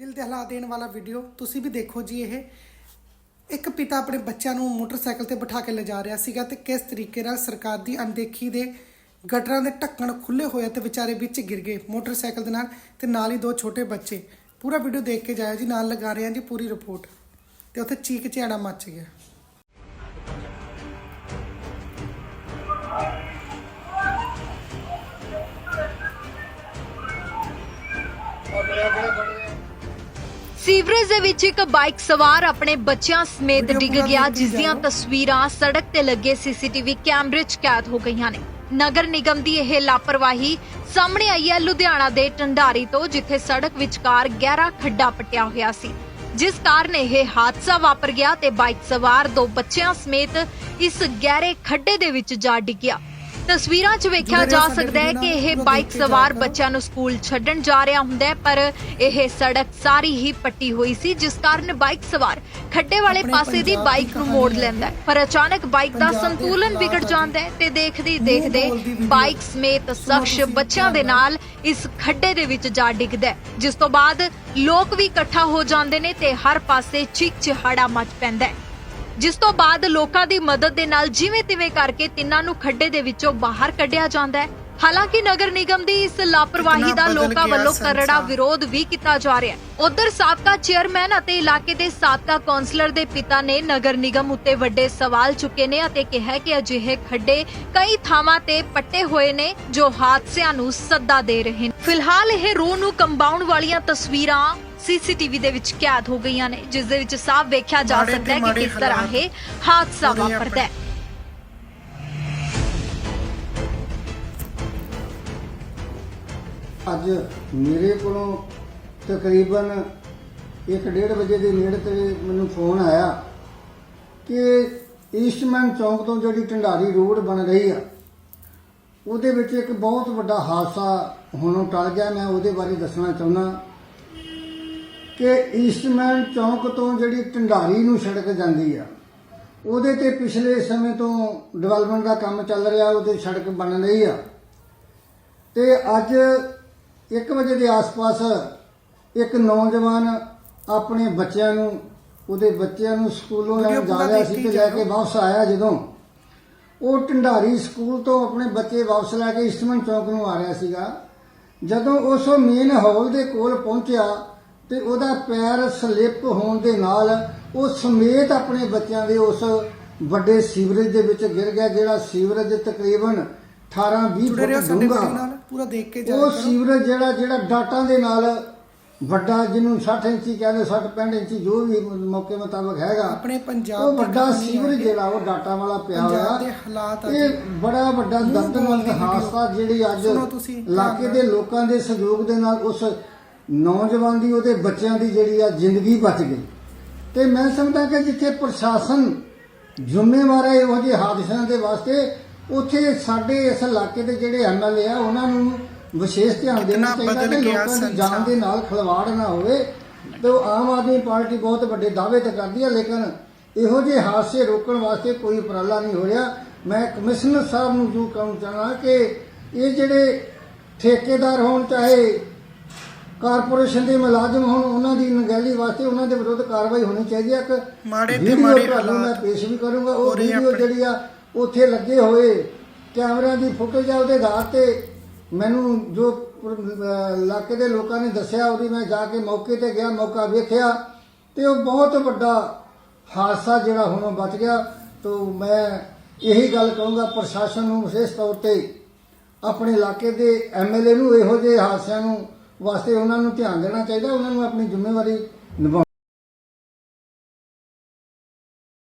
ਦਿਲ ਦਹਿਲਾ ਦੇਣ ਵਾਲਾ ਵੀਡੀਓ ਤੁਸੀਂ ਵੀ ਦੇਖੋ ਜੀ ਇਹ। ਇੱਕ ਪਿਤਾ ਆਪਣੇ ਬੱਚਿਆਂ ਨੂੰ ਮੋਟਰਸਾਈਕਲ ਤੇ ਬਿਠਾ ਕੇ ਲਿਜਾ ਰਿਹਾ ਸੀਗਾ ਤੇ ਕਿਸ ਤਰੀਕੇ ਨਾਲ ਸਰਕਾਰ ਦੀ ਅਣਦੇਖੀ ਦੇ ਗਟਰਾਂ ਦੇ ਢੱਕਣ ਖੁੱਲੇ ਹੋਏ ਆ ਤੇ ਵਿਚਾਰੇ ਵਿੱਚ ਗਿਰ ਗਏ ਮੋਟਰਸਾਈਕਲ ਦੇ ਨਾਲ ਤੇ ਨਾਲ ਹੀ ਦੋ ਛੋਟੇ ਬੱਚੇ। ਪੂਰਾ ਵੀਡੀਓ ਦੇਖ ਕੇ ਜਾਇਆ ਜੀ, ਨਾਲ ਲਗਾ ਰਹੇ ਹਾਂ ਜੀ ਪੂਰੀ ਰਿਪੋਰਟ ਤੇ ਉੱਥੇ ਚੀਕ ਚਿਹਾੜਾ ਮੱਚ ਗਿਆ। ਸੀਵਰੇਜ ਦੇ ਵਿੱਚ ਇੱਕ ਬਾਈਕ ਸਵਾਰ ਆਪਣੇ ਬੱਚਿਆਂ ਸਮੇਤ ਡਿੱਗ ਗਿਆ ਜਿਸ ਦੀਆਂ। ਤਸਵੀਰਾਂ ਸੜਕ ਤੇ ਲੱਗੇ ਸੀਸੀਟੀਵੀ ਕੈਮਰੇ 'ਚ ਕੈਦ ਹੋ ਗਈਆਂ ਨੇ। ਨਗਰ ਨਿਗਮ ਦੀ ਇਹ ਲਾਪਰਵਾਹੀ ਸਾਹਮਣੇ ਆਈ ਹੈ ਲੁਧਿਆਣਾ ਦੇ ਟੰਡਾਰੀ ਤੋਂ ਜਿੱਥੇ ਸੜਕ ਵਿਚਕਾਰ ਗਹਿਰਾ ਖੱਡਾ ਪਟਿਆ ਹੋਇਆ ਸੀ। ਜਿਸ ਕਾਰਨ ਇਹ ਹਾਦਸਾ ਵਾਪਰ ਗਿਆ ਤੇ ਬਾਈਕ ਸਵਾਰ ਦੋ ਬੱਚਿਆਂ ਸਮੇਤ ਇਸ ਗਹਿਰੇ ਖੱਡੇ ਦੇ ਵਿੱਚ ਜਾ ਡਿੱਗਿਆ। ਤਸਵੀਰਾਂ 'ਚ ਵੇਖਿਆ ਜਾ ਸਕਦਾ ਹੈ ਕਿ ਇਹ ਬਾਈਕ ਸਵਾਰ। ਬੱਚਿਆਂ ਨੂੰ ਸਕੂਲ ਛੱਡਣ ਜਾ ਰਿਹਾ ਹੁੰਦਾ ਹੈ ਪਰ ਇਹ ਸੜਕ ਸਾਰੀ ਹੀ ਪੱਟੀ ਹੋਈ ਸੀ ਜਿਸ ਕਾਰਨ ਬਾਈਕ ਸਵਾਰ ਖੱਡੇ ਵਾਲੇ ਪਾਸੇ ਦੀ ਬਾਈਕ ਨੂੰ ਮੋੜ ਲੈਂਦਾ ਹੈ। ਪਰ ਅਚਾਨਕ ਬਾਈਕ ਦਾ ਸੰਤੁਲਨ ਵਿਗੜ ਜਾਂਦਾ ਹੈ ਤੇ ਦੇਖਦੇ ਦੇਖਦੇ। ਬਾਈਕ ਸਮੇਤ ਸ਼ਖਸ ਬੱਚਿਆਂ ਦੇ ਨਾਲ ਇਸ ਖੱਡੇ ਦੇ ਵਿੱਚ ਜਾ ਡਿੱਗਦਾ ਹੈ ਜਿਸ ਤੋਂ ਬਾਅਦ ਲੋਕ ਵੀ ਇਕੱਠਾ ਹੋ ਜਾਂਦੇ ਨੇ ਤੇ ਹਰ ਪਾਸੇ ਚੀਕ ਚਿਹਾੜਾ ਮਚ ਪੈਂਦਾ ਹੈ। ਜਿਸ ਤੋਂ ਬਾਅਦ ਲੋਕਾਂ ਦੀ ਮਦਦ ਦੇ ਨਾਲ ਜਿਵੇਂ ਤਿਵੇਂ ਕਰਕੇ ਤਿੰਨਾਂ ਨੂੰ ਖੱਡੇ ਦੇ ਵਿੱਚੋਂ ਬਾਹਰ ਕੱਢਿਆ ਜਾਂਦਾ ਹੈ। ਹਾਲਾਂਕਿ ਨਗਰ ਨਿਗਮ ਦੀ ਇਸ ਲਾਪਰਵਾਹੀ ਦਾ ਲੋਕਾਂ ਵੱਲੋਂ ਕਰੜਾ। ਵਿਰੋਧ ਵੀ ਕੀਤਾ ਜਾ ਰਿਹਾ ਹੈ। ਉਧਰ ਸਾਬਕਾ ਚੇਅਰਮੈਨ ਅਤੇ ਇਲਾਕੇ ਦੇ ਸਾਬਕਾ ਕੌਂਸਲਰ ਦੇ ਪਿਤਾ ਨੇ ਨਗਰ ਨਿਗਮ ਉੱਤੇ ਵੱਡੇ ਸਵਾਲ ਚੁੱਕੇ ਨੇ ਅਤੇ ਕਿਹਾ ਕਿ ਅਜਿਹੇ ਖੱਡੇ ਕਈ ਥਾਵਾਂ ਤੇ ਪੱਟੇ ਹੋਏ ਨੇ ਜੋ ਹਾਦਸਿਆਂ ਨੂੰ ਸੱਦਾ ਦੇ ਰਹੇ ਨੇ। ਫਿਲਹਾਲ ਇਹ ਰੂਹ ਨੂੰ ਕੰਬਾਉਣ ਵਾਲੀਆਂ ਤਸਵੀਰਾਂ ਸੀਸੀਟੀਵੀ ਦੇ ਵਿੱਚ ਕੈਦ ਹੋ ਗਈਆਂ ਨੇ ਜਿਸ ਦੇ ਵਿੱਚ ਸਾਫ਼ ਵੇਖਿਆ ਜਾ ਮਾੜੇ ਸਕਦਾ ਤੇ ਹੈ ਕਿ ਮਾੜੇ ਕਿਸ ਤਰ੍ਹਾਂ ਹਾਲਾਤ ਇਹ ਹਾਦਸਾ ਵਾਪਰਦਾ ਹੈ। ਅੱਜ ਮੇਰੇ ਕੋਲੋਂ ਤਕਰੀਬਨ 1:30 ਵਜੇ ਦੇ ਨੇੜੇ ਤੇ ਮੈਨੂੰ ਫੋਨ ਆਇਆ ਕਿ ਈਸਟਮੈਨ ਚੌਂਕ ਤੋਂ ਜਿਹੜੀ ਢੰਡਾਰੀ ਰੋਡ ਬਣ ਰਹੀ ਆ ਉਹਦੇ ਵਿੱਚ ਇੱਕ ਬਹੁਤ ਵੱਡਾ ਹਾਦਸਾ ਹੁਣੋਂ ਟਲ ਗਿਆ ਮੈਂ ਉਹਦੇ ਬਾਰੇ ਦੱਸਣਾ ਚਾਹੁੰਦਾ। ਕਿ ਈਸਟਮੈਨ ਚੌਂਕ ਤੋਂ ਜਿਹੜੀ ਢੰਡਾਰੀ ਨੂੰ ਸੜਕ ਜਾਂਦੀ ਆ ਉਹਦੇ ਤੇ ਪਿਛਲੇ ਸਮੇਂ ਤੋਂ ਡਿਵੈਲਪਮੈਂਟ ਦਾ ਕੰਮ ਚੱਲ ਰਿਹਾ ਉਹਦੇ ਸੜਕ ਬਣ ਰਹੀ ਆ। ਤੇ ਅੱਜ 1 ਵਜੇ ਦੇ ਆਸ-ਪਾਸ ਇੱਕ ਨੌਜਵਾਨ ਆਪਣੇ ਬੱਚਿਆਂ ਨੂੰ ਉਹਦੇ ਬੱਚਿਆਂ ਨੂੰ ਸਕੂਲੋਂ ਲੈਣ ਜਾ ਰਿਹਾ ਸੀ ਤੇ ਲੈ ਕੇ। ਵਾਪਸ ਆਇਆ ਜਦੋਂ। ਉਹ ਢੰਡਾਰੀ ਸਕੂਲ ਤੋਂ ਆਪਣੇ ਬੱਚੇ ਵਾਪਸ ਲੈ ਕੇ ਇਸਟਮਨ ਚੌਕ ਨੂੰ ਆ ਰਿਹਾ ਸੀਗਾ। ਜਦੋਂ ਉਸ ਮੇਨ ਹਾਲ ਦੇ ਕੋਲ ਪਹੁੰਚਿਆ ਤੇ ਉਹਦਾ ਪੈਰ ਸਲਿੱਪ ਹੋਣ ਦੇ ਨਾਲ ਉਹ ਸਮੇਤ ਆਪਣੇ ਬੱਚਿਆਂ ਦੇ ਉਸ ਵੱਡੇ ਸੀਵਰੇਜ ਦੇ ਵਿੱਚ ਗਿਰ ਗਿਆ ਜਿਹੜਾ ਸੀਵਰੇਜ ਤਕਰੀਬਨ 18 20 ਜੁੜੇ ਰਹੋ ਫੁੱਟ ਸਾਡੇ ਵੀਡੀਓ ਡੂੰਘਾ ਨਾਲ ਪੂਰਾ ਦੇਖ ਕੇ ਜਾਇਆ ਉਹ ਕਰੋ ਸੀਵਰੇਜ ਜਿਹੜਾ ਜਿਹੜਾ ਡਾਟਾਂ ਦੇ ਨਾਲ ਵੱਡਾ ਜਿਹਨੂੰ 60 ਇੰਚੀ ਕਹਿੰਦੇ 60 65 ਇੰਚੀ ਜੋ ਵੀ ਮੌਕੇ ਮੁਤਾਬਕ ਹੈਗਾ ਆਪਣੇ ਪੰਜਾਬ ਉਹ ਵੱਡਾ ਸੀਵਰੇਜ। ਜਿਹੜਾ ਉਹ ਡਾਟਾ ਵਾਲਾ ਪਿਆ ਹੋਇਆ ਇਹ ਬੜਾ ਵੱਡਾ ਦਰਦਨਾਕ ਹਾਦਸਾ। ਜਿਹੜੀ ਅੱਜ ਇਲਾਕੇ ਦੇ। ਲੋਕਾਂ ਦੇ ਸਹਿਯੋਗ ਦੇ ਨਾਲ ਉਸ ਨੌਜਵਾਨ ਦੀ ਉਹਦੇ ਬੱਚਿਆਂ ਦੀ ਜਿਹੜੀ ਆ ਜ਼ਿੰਦਗੀ ਬਚ ਗਈ ਤੇ ਮੈਂ ਸਮਝਦਾ ਕਿ ਜਿੱਥੇ ਪ੍ਰਸ਼ਾਸਨ ਜ਼ਿੰਮੇਵਾਰ ਹੈ ਇਹੋ ਜਿਹੇ ਹਾਦਸਿਆਂ ਦੇ ਵਾਸਤੇ ਉੱਥੇ ਸਾਡੇ ਇਸ ਇਲਾਕੇ ਦੇ ਜਿਹੜੇ ਐਮਐਲਏ ਆ ਉਹਨਾਂ ਨੂੰ ਵਿਸ਼ੇਸ਼ ਧਿਆਨ ਦੇਣਾ ਚਾਹੀਦਾ ਕਿ ਲੋਕਾਂ ਦੀ ਜਾਨ। ਦੇ ਨਾਲ ਖਿਲਵਾੜ ਨਾ ਹੋਵੇ ਤੇ ਉਹ ਆਮ ਆਦਮੀ ਪਾਰਟੀ ਬਹੁਤ ਵੱਡੇ ਦਾਅਵੇ ਤੇ ਕਰਦੀ ਹੈ ਲੇਕਿਨ ਇਹੋ ਜਿਹੇ ਹਾਦਸੇ ਰੋਕਣ ਵਾਸਤੇ ਕੋਈ ਉਪਰਾਲਾ ਨਹੀਂ ਹੋ ਰਿਹਾ ਮੈਂ ਕਮਿਸ਼ਨਰ ਸਾਹਿਬ ਨੂੰ ਜੋ ਕਹੂੰ ਚਾਹਣਾ ਕਿ ਇਹ ਜਿਹੜੇ ਠੇਕੇਦਾਰ ਹੋਣ ਚਾਹੇ ਕਾਰਪੋਰੇਸ਼ਨ ਦੇ ਮੁਲਾਜ਼ਮ ਹੋਣ ਉਹਨਾਂ ਦੀ ਨਗੈਲੀ ਵਾਸਤੇ ਉਹਨਾਂ ਦੇ ਵਿਰੁੱਧ ਕਾਰਵਾਈ ਹੋਣੀ ਚਾਹੀਦੀ ਹੈ ਕਿ ਮਾੜੇ ਤੇ ਮਾੜੇ ਮੈਂ ਪੇਸ਼ ਵੀ ਕਰੂੰਗਾ ਉਹ ਵੀਡੀਓ। ਜਿਹੜੀ ਆ ਉੱਥੇ ਲੱਗੇ ਹੋਏ ਕੈਮਰਿਆਂ ਦੀ ਫੁਟੇਜ ਆ ਉਹਦੇ ਆਧਾਰ ਤੇ ਮੈਨੂੰ ਜੋ ਇਲਾਕੇ ਦੇ ਲੋਕਾਂ ਨੇ ਦੱਸਿਆ ਉਹਦੀ ਮੈਂ ਜਾ ਕੇ ਮੌਕੇ ਤੇ ਗਿਆ ਮੌਕਾ ਵੇਖਿਆ ਤੇ ਉਹ ਬਹੁਤ ਵੱਡਾ ਹਾਦਸਾ ਜਿਹੜਾ ਹੁਣ ਬਚ ਗਿਆ ਤੋਂ ਮੈਂ ਇਹੀ ਗੱਲ ਕਹੂੰਗਾ ਪ੍ਰਸ਼ਾਸਨ ਨੂੰ ਵਿਸ਼ੇਸ਼ ਤੌਰ ਤੇ ਆਪਣੇ ਇਲਾਕੇ ਦੇ ਐਮਐਲਏ ਨੂੰ ਇਹੋ ਜਿਹੇ ਹਾਦਸਿਆਂ ਨੂੰ ਵਾਸਤੇ ਉਹਨਾਂ ਨੂੰ ਧਿਆਨ ਦੇਣਾ ਚਾਹੀਦਾ ਉਹਨਾਂ ਨੂੰ ਆਪਣੀ ਜ਼ਿੰਮੇਵਾਰੀ ਨਿਭਾਉਣੀ